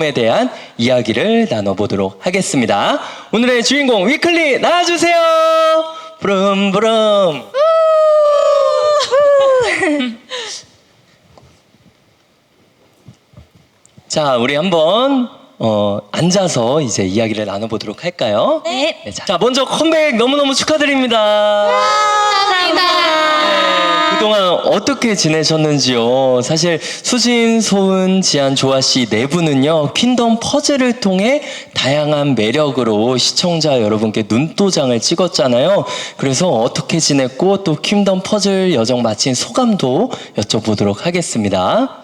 에 대한 이야기를 나눠보도록 하겠습니다. 오늘의 주인공 위클리 나와주세요. 부름 부름. 자, 우리 한번 어, 앉아서 이제 이야기를 나눠보도록 할까요? 네. 네, 자, 자, 먼저 컴백 너무너무 축하드립니다. 네, 그동안 어떻게 지내셨는지요? 사실 수진, 소은, 지한, 조아 씨 네 분은요 퀸덤 퍼즐을 통해 다양한 매력으로 시청자 여러분께 눈도장을 찍었잖아요. 그래서 어떻게 지냈고 또 퀸덤 퍼즐 여정 마친 소감도 여쭤보도록 하겠습니다.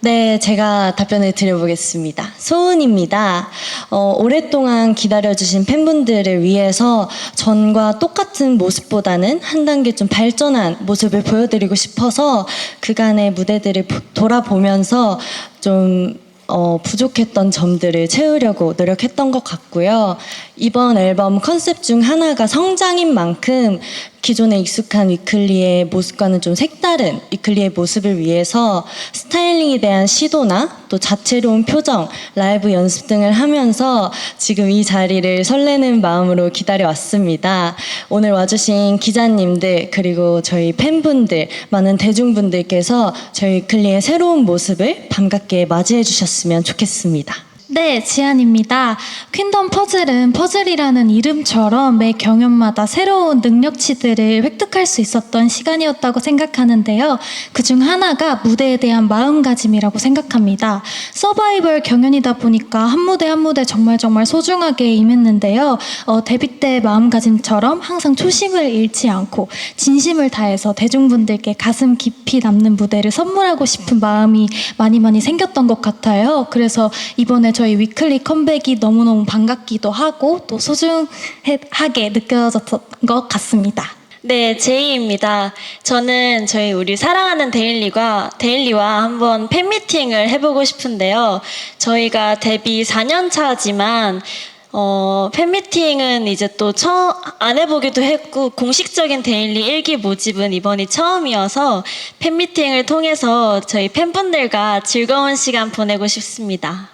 네, 제가 답변을 드려보겠습니다. 소은입니다. 어, 오랫동안 기다려주신 팬분들을 위해서 전과 똑같은 모습보다는 한 단계 좀 발전한 모습을 보여드리고 싶어서 그간의 무대들을 보- 돌아보면서 좀 어, 부족했던 점들을 채우려고 노력했던 것 같고요. 이번 앨범 컨셉 중 하나가 성장인 만큼 기존에 익숙한 위클리의 모습과는 좀 색다른 위클리의 모습을 위해서 스타일링에 대한 시도나 또 자체로운 표정, 라이브 연습 등을 하면서 지금 이 자리를 설레는 마음으로 기다려왔습니다. 오늘 와주신 기자님들 그리고 저희 팬분들 많은 대중분들께서 저희 위클리의 새로운 모습을 반갑게 맞이해 주셨으면 좋겠습니다. 네, 지안입니다. 퀸덤 퍼즐은 퍼즐이라는 이름처럼 매 경연마다 새로운 능력치들을 획득할 수 있었던 시간이었다고 생각하는데요. 그중 하나가 무대에 대한 마음가짐이라고 생각합니다. 서바이벌 경연이다 보니까 한 무대 한 무대 정말 정말 소중하게 임했는데요. 어, 데뷔 때 마음가짐처럼 항상 초심을 잃지 않고 진심을 다해서 대중분들께 가슴 깊이 남는 무대를 선물하고 싶은 마음이 많이 많이 생겼던 것 같아요. 그래서 이번에 저희 위클리 컴백이 너무너무 반갑기도 하고 또 소중하게 느껴졌던 것 같습니다. 네, 제이입니다. 저는 저희 우리 사랑하는 데일리가 데일리와 한번 팬미팅을 해보고 싶은데요. 저희가 데뷔 4년 차지만 어, 팬미팅은 이제 또 처음 안 해보기도 했고 공식적인 데일리 일기 모집은 이번이 처음이어서 팬미팅을 통해서 저희 팬분들과 즐거운 시간 보내고 싶습니다.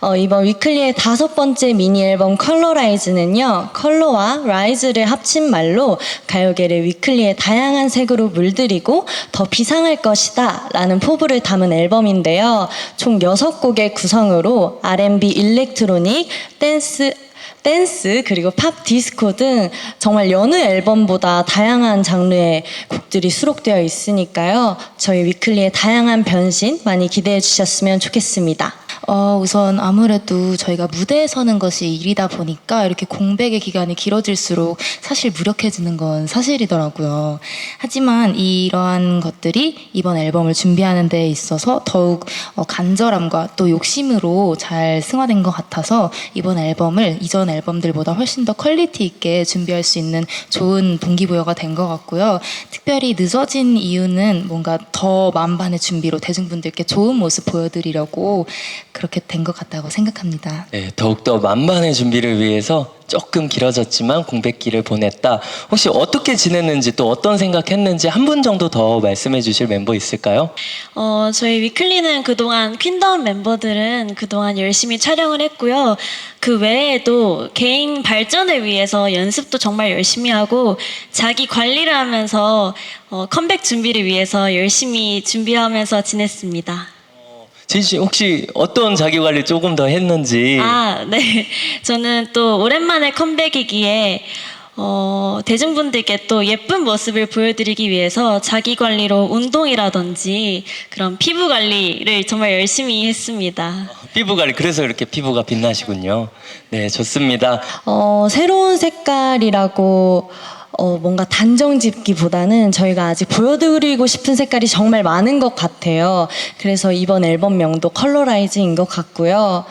어, 이번 위클리의 다섯 번째 미니 앨범 컬러라이즈는요, 컬러와 라이즈를 합친 말로 가요계를 위클리의 다양한 색으로 물들이고 더 비상할 것이다 라는 포부를 담은 앨범인데요. 총 여섯 곡의 구성으로 R&B, 일렉트로닉, 댄스, 댄스 그리고 팝 디스코 등 정말 여느 앨범보다 다양한 장르의 곡들이 수록되어 있으니까요. 저희 위클리의 다양한 변신 많이 기대해 주셨으면 좋겠습니다. 어, 우선 아무래도 저희가 무대에 서는 것이 일이다 보니까 이렇게 공백의 기간이 길어질수록 사실 무력해지는 건 사실이더라고요. 하지만 이러한 것들이 이번 앨범을 준비하는 데 있어서 더욱 어, 간절함과 또 욕심으로 잘 승화된 것 같아서 이번 앨범을 이전 앨범들보다 훨씬 더 퀄리티 있게 준비할 수 있는 좋은 동기부여가 된 것 같고요. 특별히 늦어진 이유는 뭔가 더 만반의 준비로 대중분들께 좋은 모습 보여드리려고 그렇게 된 것 같다고 생각합니다. 네, 더욱더 만반의 준비를 위해서 조금 길어졌지만 공백기를 보냈다. 혹시 어떻게 지냈는지 또 어떤 생각했는지 한 분 정도 더 말씀해 주실 멤버 있을까요? 어, 저희 위클리는 그동안 퀸덤 멤버들은 그동안 열심히 촬영을 했고요. 그 외에도 개인 발전을 위해서 연습도 정말 열심히 하고 자기 관리를 하면서 어, 컴백 준비를 위해서 열심히 준비하면서 지냈습니다. 진 씨 혹시 어떤 자기 관리 조금 더 했는지 아, 네. 저는 또 오랜만에 컴백이기에 어, 대중분들께 또 예쁜 모습을 보여드리기 위해서 자기 관리로 운동이라든지 그런 피부 관리를 정말 열심히 했습니다. 피부 관리 그래서 이렇게 피부가 빛나시군요. 네, 좋습니다. 어, 새로운 색깔이라고 어, 뭔가 단정 짓기보다는 저희가 아직 보여드리고 싶은 색깔이 정말 많은 것 같아요. 그래서 이번 앨범명도 컬러라이즈인 것 같고요.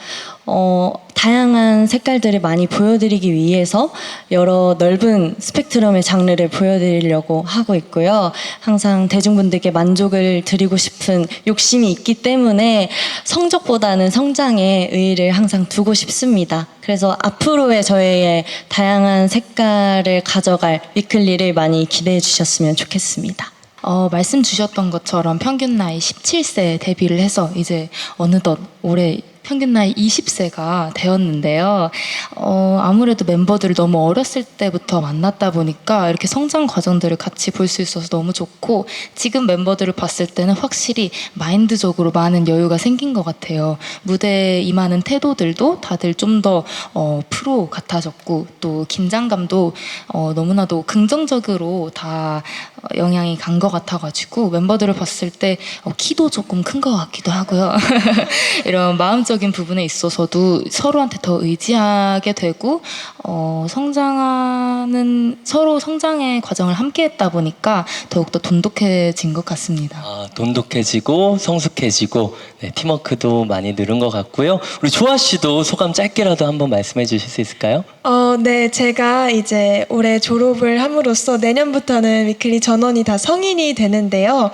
어, 다양한 색깔들을 많이 보여드리기 위해서 여러 넓은 스펙트럼의 장르를 보여드리려고 하고 있고요. 항상 대중분들께 만족을 드리고 싶은 욕심이 있기 때문에 성적보다는 성장에 의의를 항상 두고 싶습니다. 그래서 앞으로의 저의 다양한 색깔을 가져갈 위클리를 많이 기대해 주셨으면 좋겠습니다. 어, 말씀 주셨던 것처럼 평균 나이 17세 데뷔를 해서 이제 어느덧 올해 평균 나이 20세가 되었는데요. 어, 아무래도 멤버들을 너무 어렸을 때부터 만났다 보니까 이렇게 성장 과정들을 같이 볼 수 있어서 너무 좋고 지금 멤버들을 봤을 때는 확실히 마인드적으로 많은 여유가 생긴 것 같아요. 무대에 임하는 태도들도 다들 좀더 어, 프로 같아졌고 또 긴장감도 어, 너무나도 긍정적으로 다 어, 영향이 간 것 같아가지고 멤버들을 봤을 때 어, 키도 조금 큰 것 같기도 하고요. 이런 마음적 인 부분에 있어서도 서로한테 더 의지하게 되고 어, 성장하는 서로 성장의 과정을 함께했다 보니까 더욱더 돈독해진 것 같습니다. 아, 돈독해지고 성숙해지고 네, 팀워크도 많이 늘은 것 같고요. 우리 조아 씨도 소감 짧게라도 한번 말씀해 주실 수 있을까요? 어, 네, 제가 이제 올해 졸업을 함으로써 내년부터는 위클리 전원이 다 성인이 되는데요.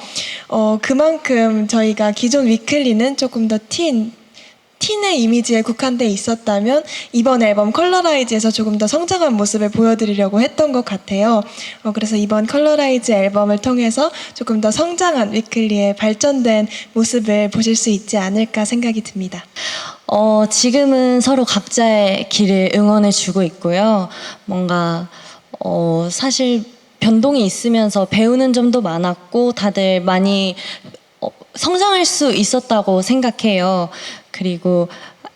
어, 그만큼 저희가 기존 위클리는 조금 더 틴, 틴의 이미지에 국한돼 있었다면 이번 앨범 컬러라이즈에서 조금 더 성장한 모습을 보여드리려고 했던 것 같아요. 어, 그래서 이번 컬러라이즈 앨범을 통해서 조금 더 성장한 위클리의 발전된 모습을 보실 수 있지 않을까 생각이 듭니다. 어, 지금은 서로 각자의 길을 응원해 주고 있고요. 뭔가, 어, 사실 변동이 있으면서 배우는 점도 많았고, 다들 많이 어, 성장할 수 있었다고 생각해요. 그리고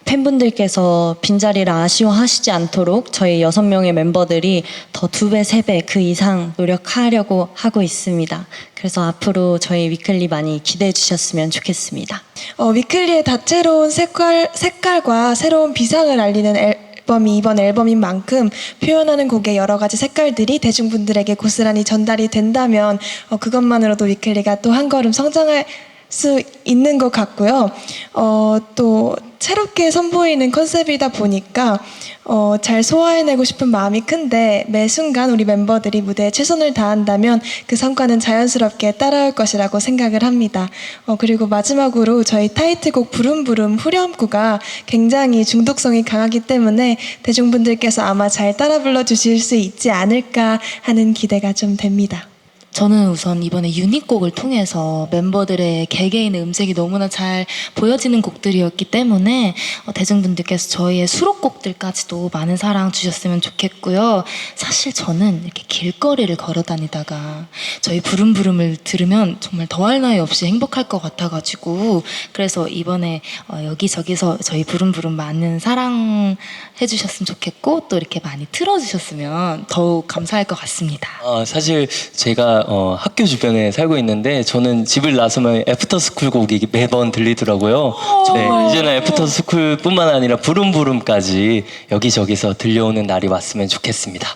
팬분들께서 빈자리를 아쉬워하시지 않도록 저희 여섯 명의 멤버들이 더 두 배, 세 배 그 이상 노력하려고 하고 있습니다. 그래서 앞으로 저희 위클리 많이 기대해 주셨으면 좋겠습니다. 어, 위클리의 다채로운 색깔, 색깔과 새로운 비상을 알리는 앨범이 이번 앨범인 만큼 표현하는 곡의 여러 가지 색깔들이 대중분들에게 고스란히 전달이 된다면 어, 그것만으로도 위클리가 또 한 걸음 성장할 수 있는 것 같고요. 어, 또 새롭게 선보이는 컨셉이다 보니까 어, 잘 소화해내고 싶은 마음이 큰데 매 순간 우리 멤버들이 무대에 최선을 다한다면 그 성과는 자연스럽게 따라올 것이라고 생각을 합니다. 어, 그리고 마지막으로 저희 타이틀곡 부름부름 후렴구가 굉장히 중독성이 강하기 때문에 대중분들께서 아마 잘 따라 불러주실 수 있지 않을까 하는 기대가 좀 됩니다. 저는 우선 이번에 유닛곡을 통해서 멤버들의 개개인의 음색이 너무나 잘 보여지는 곡들이었기 때문에 어, 대중분들께서 저희의 수록곡들까지도 많은 사랑 주셨으면 좋겠고요. 사실 저는 이렇게 길거리를 걸어 다니다가 저희 부름부름을 들으면 정말 더할 나위 없이 행복할 것 같아가지고 그래서 이번에 어, 여기저기서 저희 부름부름 많은 사랑 해 주셨으면 좋겠고 또 이렇게 많이 틀어주셨으면 더욱 감사할 것 같습니다. 아, 사실 제가 어, 학교 주변에 살고 있는데 저는 집을 나서면 애프터스쿨 곡이 매번 들리더라고요. 네, 이제는 애프터스쿨뿐만 아니라 부름부름까지 여기저기서 들려오는 날이 왔으면 좋겠습니다.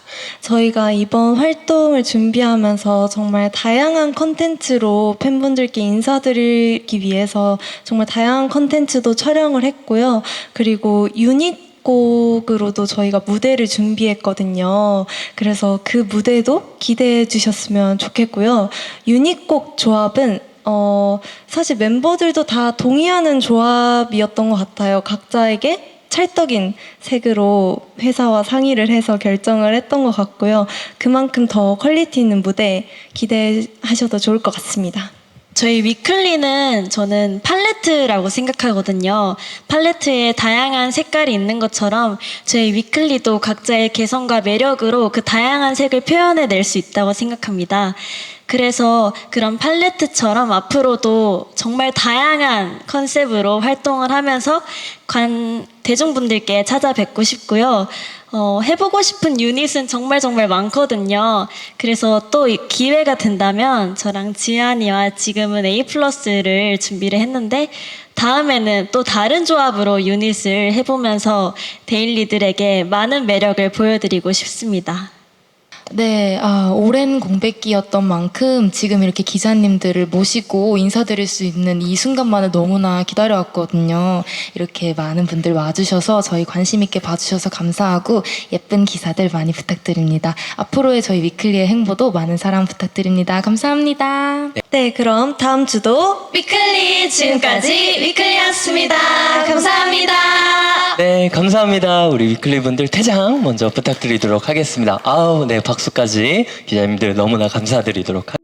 저희가 이번 활동을 준비하면서 정말 다양한 컨텐츠로 팬분들께 인사드리기 위해서 정말 다양한 컨텐츠도 촬영을 했고요. 그리고 유닛 곡으로도 저희가 무대를 준비했거든요. 그래서 그 무대도 기대해 주셨으면 좋겠고요. 유닛곡 조합은 어, 사실 멤버들도 다 동의하는 조합이었던 것 같아요. 각자에게 찰떡인 색으로 회사와 상의를 해서 결정을 했던 것 같고요. 그만큼 더 퀄리티 있는 무대 기대하셔도 좋을 것 같습니다. 저희 위클리는 저는 팔레트라고 생각하거든요. 팔레트에 다양한 색깔이 있는 것처럼 저희 위클리도 각자의 개성과 매력으로 그 다양한 색을 표현해 낼 수 있다고 생각합니다. 그래서 그런 팔레트처럼 앞으로도 정말 다양한 컨셉으로 활동을 하면서 관, 대중분들께 찾아뵙고 싶고요. 어, 해보고 싶은 유닛은 정말 정말 많거든요. 그래서 또이 기회가 된다면 저랑 지안이와 지금은 A 플러스를 준비를 했는데 다음에는 또 다른 조합으로 유닛을 해보면서 데일리들에게 많은 매력을 보여드리고 싶습니다. 네, 아, 오랜 공백기였던 만큼 지금 이렇게 기자님들을 모시고 인사드릴 수 있는 이 순간만을 너무나 기다려왔거든요. 이렇게 많은 분들 와주셔서 저희 관심 있게 봐주셔서 감사하고 예쁜 기사들 많이 부탁드립니다. 앞으로의 저희 위클리의 행보도 많은 사랑 부탁드립니다. 감사합니다. 네, 그럼 다음 주도 위클리 지금까지 위클리였습니다. 감사합니다. 네, 감사합니다. 우리 위클리 분들 퇴장 먼저 부탁드리도록 하겠습니다. 아우, 네, 박수까지 기자님들 너무나 감사드리도록 하겠습니다.